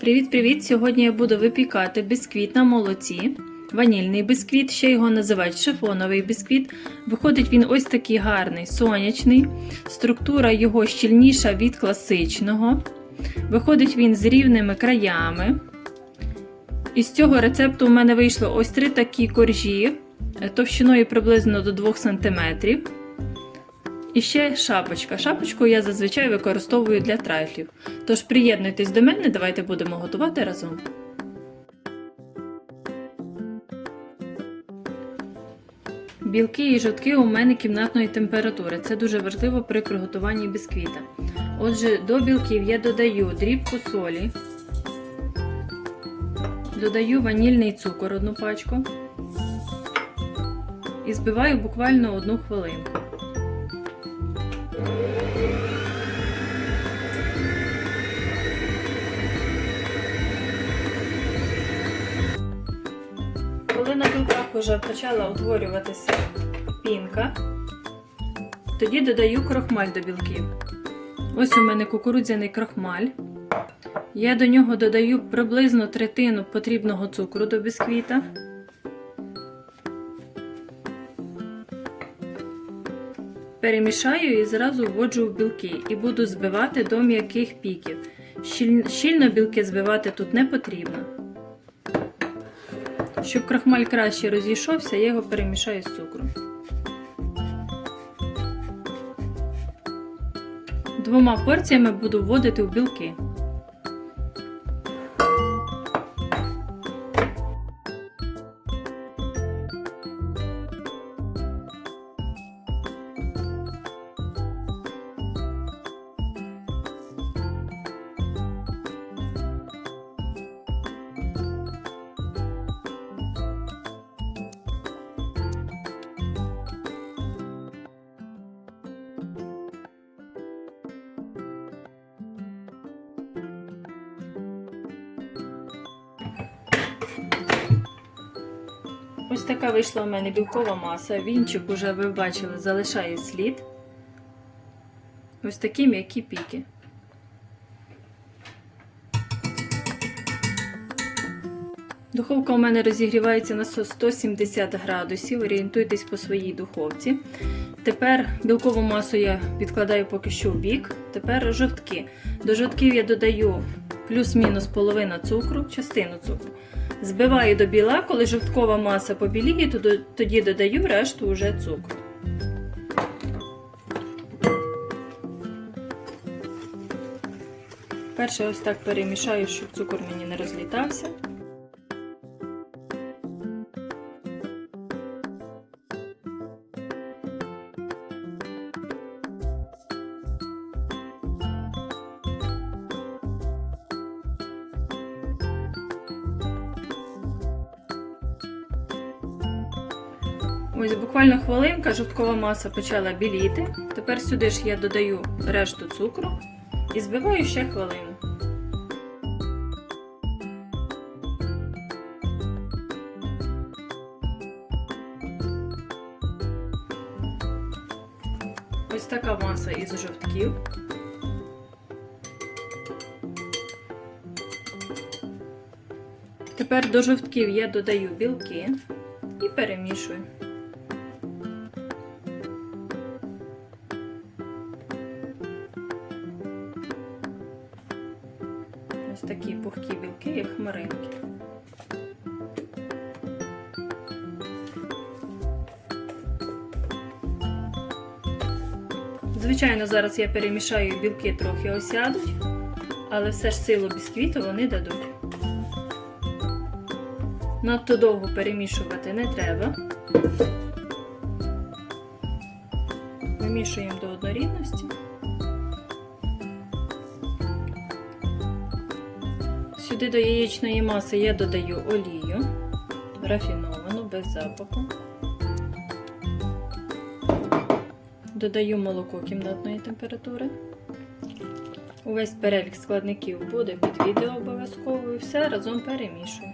Привіт-привіт! Сьогодні я буду випікати бісквіт на молоці. Ванільний бісквіт, ще його називають шифоновий бісквіт. Виходить він ось такий гарний, сонячний. Структура його щільніша від класичного. Виходить він з рівними краями. Із цього рецепту у мене вийшло ось три такі коржі, е, товщиною приблизно до 2 см. І ще шапочка. Шапочку я зазвичай використовую для трафлів. Тож приєднуйтесь до мене, давайте будемо готувати разом. Білки і жовтки у мене кімнатної температури. Це дуже важливо при приготуванні бісквіта. Отже, до білків я додаю дрібку солі, додаю ванільний цукор одну пачку і збиваю буквально одну хвилинку. Коли на білках вже почала утворюватися пінка, тоді додаю крохмаль до білків. Ось у мене кукурудзяний крохмаль. Я до нього додаю приблизно третину потрібного цукру до бісквіта. Перемішаю і зразу вводжу в білки і буду збивати до м'яких піків. Щільно білки збивати тут не потрібно. Щоб крахмаль краще розійшовся, я його перемішаю з цукром. Двома порціями буду вводити в білки. Ось така вийшла у мене білкова маса. Вінчик уже ви бачили, залишає слід. Ось такі м'які піки. Духовка у мене розігрівається на 170 градусів. Орієнтуйтесь по своїй духовці. Тепер білкову масу я відкладаю поки що в бік. Тепер жовтки. До жовтків я додаю плюс-мінус половина цукру, частину цукру. Збиваю до біла, коли жовткова маса побіліє, тоді додаю решту уже цукру. Перше ось так перемішаю, щоб цукор мені не розлітався. Ось буквально хвилинка, жовткова маса почала біліти. Тепер сюди ж я додаю решту цукру і збиваю ще хвилину. Ось така маса із жовтків. Тепер до жовтків я додаю білки і перемішую. Як хмаринки. Звичайно, зараз я перемішаю білки трохи осядуть, але все ж силу бісквіту вони дадуть. Надто довго перемішувати не треба. Вимішуємо до однорідності. Сюди до яєчної маси я додаю олію, рафіновану, без запаху. Додаю молоко кімнатної температури. Увесь перелік складників буде під відео обов'язково і все разом перемішую.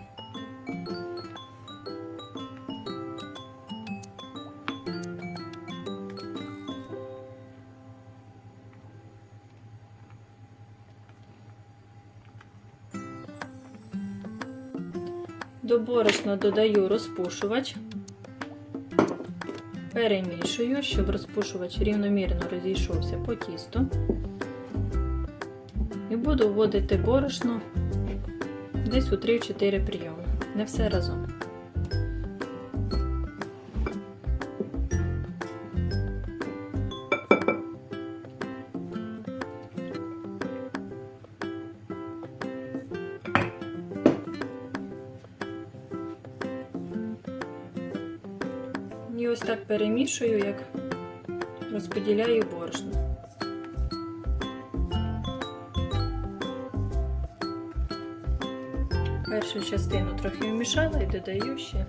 До борошна додаю розпушувач, перемішую, щоб розпушувач рівномірно розійшовся по тісту. І буду вводити борошно десь у 3-4 прийоми. Не все разом. Ось так перемішую, як розподіляю борошно. Першу частину трохи вмішала і додаю ще.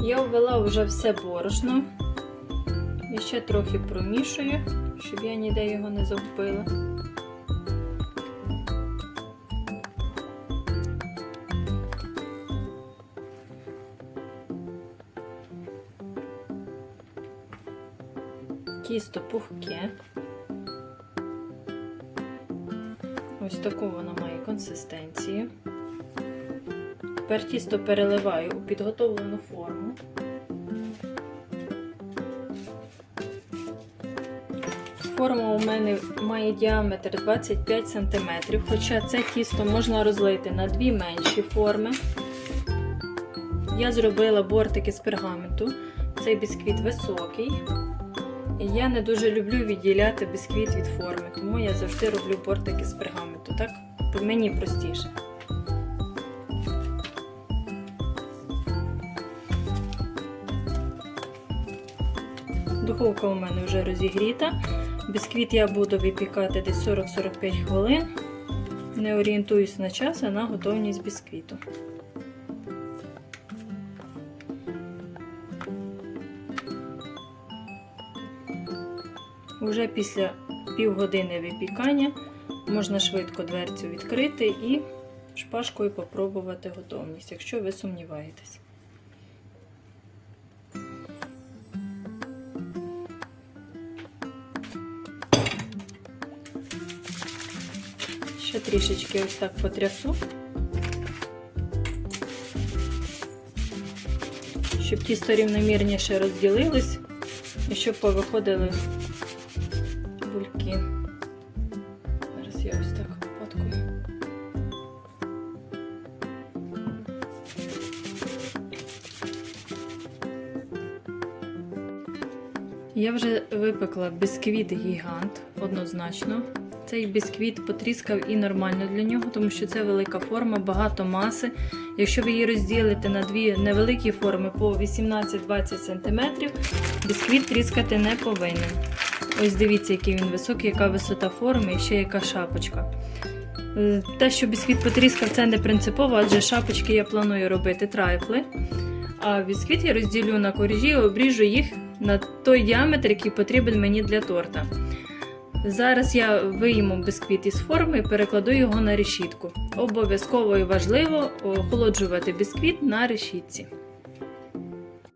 Я ввела вже все борошно і ще трохи промішую, щоб я ніде його не загубила. Тісто пухке. Ось таку воно має консистенцію. Тепер тісто переливаю у підготовлену форму. Форма у мене має діаметр 25 см, хоча це тісто можна розлити на дві менші форми. Я зробила бортики з пергаменту. Цей бісквіт високий. Я не дуже люблю відділяти бісквіт від форми, тому я завжди роблю бортики з пергаменту. Так мені простіше. Духовка у мене вже розігріта. Бісквіт я буду випікати десь 40-45 хвилин. Не орієнтуюсь на час, а на готовність бісквіту. Уже після півгодини випікання можна швидко дверцю відкрити і шпажкою попробувати готовність, якщо ви сумніваєтесь. Ще трішечки ось так потрясу, щоб тісто рівномірніше розділилось і щоб повиходили Я вже випекла бісквіт гігант однозначно. Цей бісквіт потріскав і нормально для нього, тому що це велика форма, багато маси. Якщо ви її розділите на дві невеликі форми по 18-20 см, бісквіт тріскати не повинен. Ось дивіться, який він високий, яка висота форми і ще яка шапочка. Е, Те, що бісквіт потріскав, це не принципово, адже шапочки я планую робити трайфли. А бісквіт я розділю на коржі обріжу їх на той діаметр, який потрібен мені для торта. Зараз я вийму бісквіт із форми і перекладу його на решітку. Обов'язково і важливо охолоджувати бісквіт на решітці.